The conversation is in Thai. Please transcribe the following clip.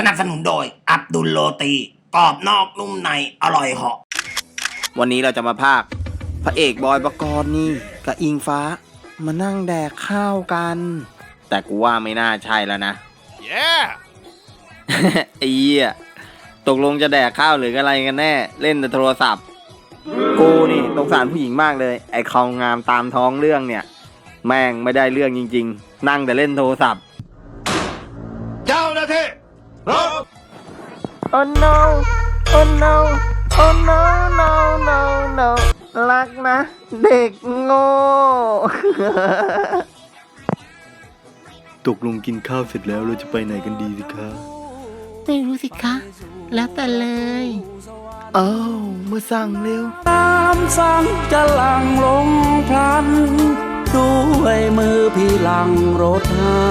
สนับสนุนโดย อับดุลโรตีกรอบนอกนุ่มในอร่อยเหาะ วันนี้เราจะมาพากย์พระเอกบอยประกรณ์นี่กับอิงฟ้า มานั่งแดกข้าวกัน แต่กูว่าไม่น่าใช่แล้วนะ Yeah! ไอ้เหี้ยตกลงจะแดกข้าวหรืออะไรกันแน่ เล่นแต่โทรศัพท์ กูนี่สงสารผู้หญิงมากเลย ไอ้คองงามตามท้องเรื่องเนี่ย แม่งไม่ได้เรื่องจริง ๆ นั่งแต่เล่นโทรศัพท์ เจ้าหน้าที่รบ Oh no Oh no Oh no no no no รักนะ เด็กโง่ ตกลงกินข้าวเสร็จแล้วเราจะไปไหนกันดีสิคะไม่รู้สิคะ แล้วแต่เลยอ้าวมาสั่งเร็ว น้ำสั่งจะหลังลงพลัน ด้วยมือพี่หลังรถให้